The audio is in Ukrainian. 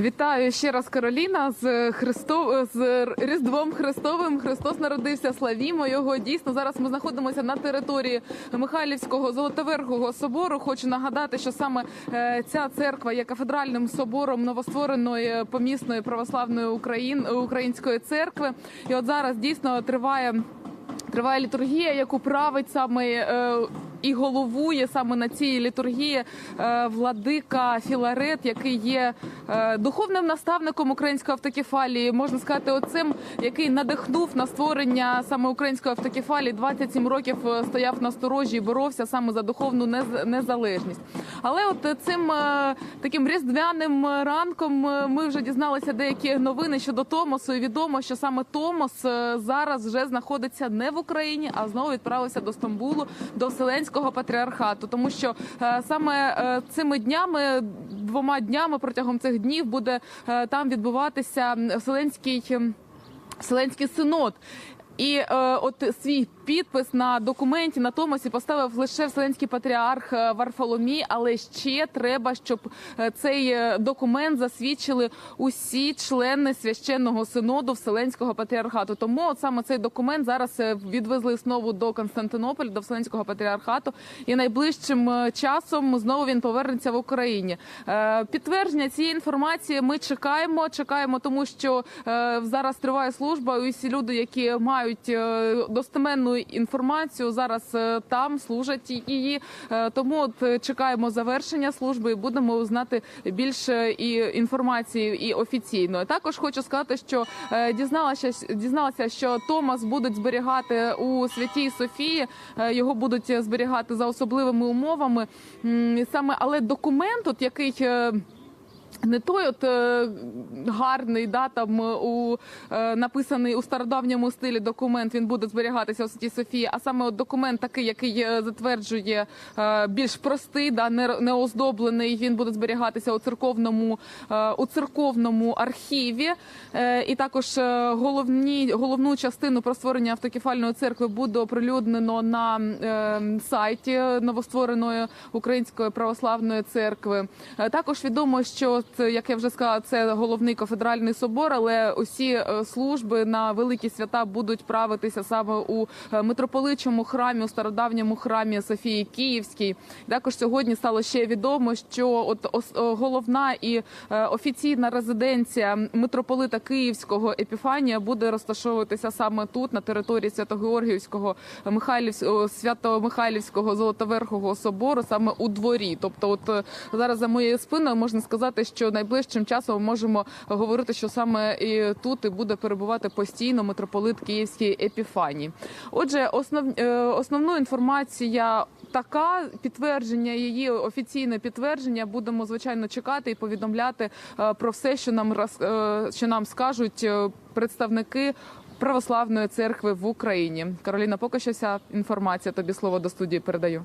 Вітаю ще раз Кароліна з Христо... з Різдвом Христовим. Христос народився. Славімо його. Дійсно, зараз ми знаходимося на території Михайлівського Золотоверхого собору. Хочу нагадати, що саме е, ця церква є кафедральним собором новоствореної помісної православної Україн... української церкви. І от зараз дійсно триває. Триває літургія, яку править саме е, і головує саме на цій літургії е, владика Філарет, який є е, духовним наставником української автокефалії. Можна сказати, оцим, який надихнув на створення саме української автокефалії. 27 років е, стояв на сторожі і боровся саме за духовну нез- незалежність. Але от цим таким різдвяним ранком ми вже дізналися деякі новини щодо Томосу. І відомо, що саме Томос зараз вже знаходиться не в Україні, а знову відправився до Стамбулу, до Вселенського патріархату. Тому що е, саме е, цими днями, двома днями протягом цих днів буде е, там відбуватися Вселенський. Вселенський синод. І е, от свій підпис на документі на Томосі поставив лише Вселенський патріарх е, Варфоломій, але ще треба, щоб е, цей е, документ засвідчили усі члени священного синоду Вселенського патріархату. Тому от саме цей документ зараз відвезли знову до Константинополя, до Вселенського патріархату, і найближчим часом знову він повернеться в Україні. Е, Підтвердження цієї інформації ми чекаємо. Чекаємо, тому що е, зараз триває служба. і Усі люди, які мають е, достеменну інформацію, зараз е, там служать її. Е, Тому от чекаємо завершення служби і будемо знати більше і інформації і офіційно. Також хочу сказати, що дізналася дізналася, що Томас будуть зберігати у Святій Софії. Його будуть зберігати за особливими умовами. Саме але документ, от який. Не той от е, гарний да, там, е, у, е, написаний у стародавньому стилі документ, він буде зберігатися у Святій Софії, а саме от документ такий, який затверджує більш простий, да, не, оздоблений, він буде зберігатися у церковному, у церковному архіві. І також головні, головну частину про створення автокефальної церкви буде оприлюднено на сайті новоствореної Української православної церкви. Також відомо, що як я вже сказала, це головний кафедральний собор, але усі е, служби на великі свята будуть правитися саме у е, митрополичому храмі, у стародавньому храмі Софії Київській. Також сьогодні стало ще відомо, що от головна і е, офіційна резиденція митрополита Київського Епіфанія буде розташовуватися саме тут, на території Свято-Георгіївського Михайлівського Свято-Михайлівського Золотоверхого собору, саме у дворі. Тобто, от е, зараз за моєю спиною можна сказати, що найближчим часом можемо говорити, що саме і тут і буде перебувати постійно митрополит Київський Епіфаній. Отже, основ, е, основну інформація. Така підтвердження, її офіційне підтвердження будемо звичайно чекати і повідомляти е, про все, що нам е, що нам скажуть представники православної церкви в Україні. Кароліна, поки що вся інформація. Тобі слово до студії передаю.